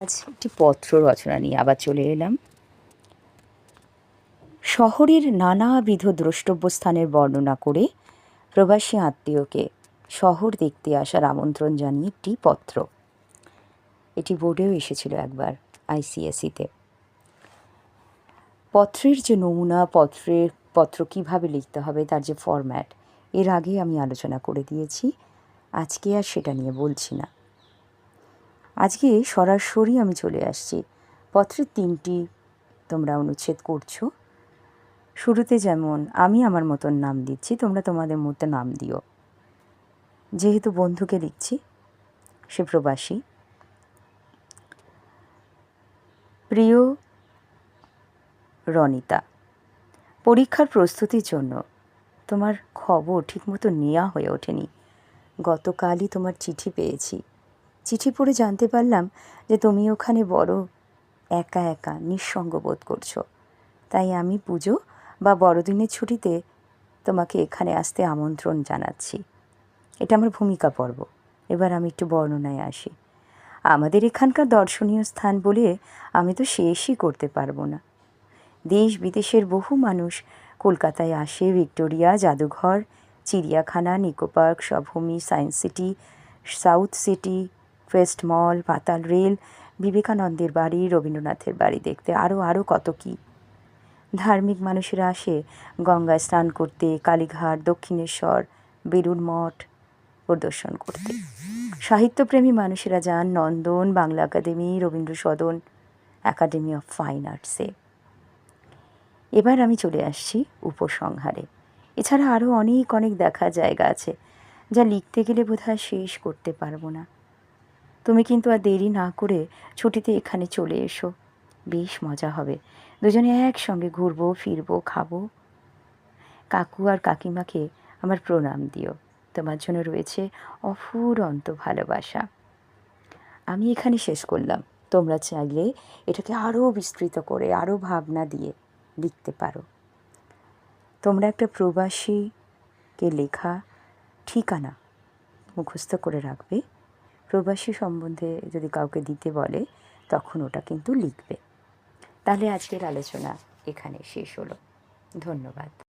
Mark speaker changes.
Speaker 1: আজ একটি পত্র রচনা নিয়ে আবার চলে এলাম। শহরের নানাবিধ দ্রষ্টব্য স্থানের বর্ণনা করে প্রবাসী আত্মীয়কে শহর দেখতে আসার আমন্ত্রণ জানিয়ে একটি পত্র। এটি বোর্ডেও এসেছিল একবার আইসিএসিতে পত্রের যে নমুনা, পত্রের পত্র কীভাবে লিখতে হবে, তার যে ফরম্যাট এর আগে আমি আলোচনা করে দিয়েছি। আজকে আর সেটা নিয়ে বলছি না। আজকে সরাসরি আমি চলে আসছি। পত্রের তিনটি তোমরা অনুচ্ছেদ করছ। শুরুতে যেমন, আমি আমার মতন নাম দিচ্ছি, তোমরা তোমাদের মতো নাম দিও। যেহেতু বন্ধুকে লিখছি সে প্রবাসী। প্রিয় রনিতা, পরীক্ষার প্রস্তুতির জন্য তোমার খবর ঠিকমতো নেওয়া হয়ে ওঠেনি। গতকালই তোমার চিঠি পেয়েছি। চিঠি পড়ে জানতে পারলাম যে তুমি ওখানে বড়, একা একা নিঃসঙ্গ বোধ করছ। তাই আমি পুজো বা বড়দিনের ছুটিতে তোমাকে এখানে আসতে আমন্ত্রণ জানাচ্ছি। এটা আমার ভূমিকা পর্ব। এবার আমি একটু বর্ণনায় আসি। আমাদের এখানকার দর্শনীয় স্থান বলে আমি তো শেষই করতে পারব না। দেশ বিদেশের বহু মানুষ কলকাতায় আসে, ভিক্টোরিয়া, জাদুঘর, চিড়িয়াখানা, Nicco park সবভূমি science city, south city west mall, পাতাল রেল, বিবেকানন্দের বাড়ি, রবীন্দ্রনাথের বাড়ি দেখতে আরও আরও কত কী। ধার্মিক মানুষেরা আসে গঙ্গায় স্নান করতে, কালীঘাট, দক্ষিণেশ্বর, বেলুড় মঠ পরিদর্শন করতে। সাহিত্যপ্রেমী মানুষেরা যান Nandan, Bangla academy Rabindra Sadan academy of fine আর্টসে। এবার আমি চলে আসছি উপসংহারে। এছাড়া আরও অনেক অনেক দেখা জায়গা আছে যা লিখতে গেলে বোধহয় শেষ করতে পারব না। তুমি কিন্তু আর দেরি না করে ছুটিতে এখানে চলে এসো। বেশ মজা হবে। দুজনে একসঙ্গে ঘুরবো, ফিরবো, খাব। কাকু আর কাকিমাকে আমার প্রণাম দিও। তোমার জন্য রয়েছে অফুরন্ত ভালোবাসা। আমি এখানে শেষ করলাম। তোমরা চাইলে এটাকে আরও বিস্তৃত করে আরও ভাবনা দিয়ে লিখতে পারো। তোমরা একটা প্রবাসীকে লেখা ঠিকানা মুখস্থ করে রাখবে। প্রবাসী সম্বন্ধে যদি কাউকে দিতে বলে, তখন ওটা কিন্তু লিখবে। তাহলে আজকের আলোচনা এখানে শেষ হলো। ধন্যবাদ।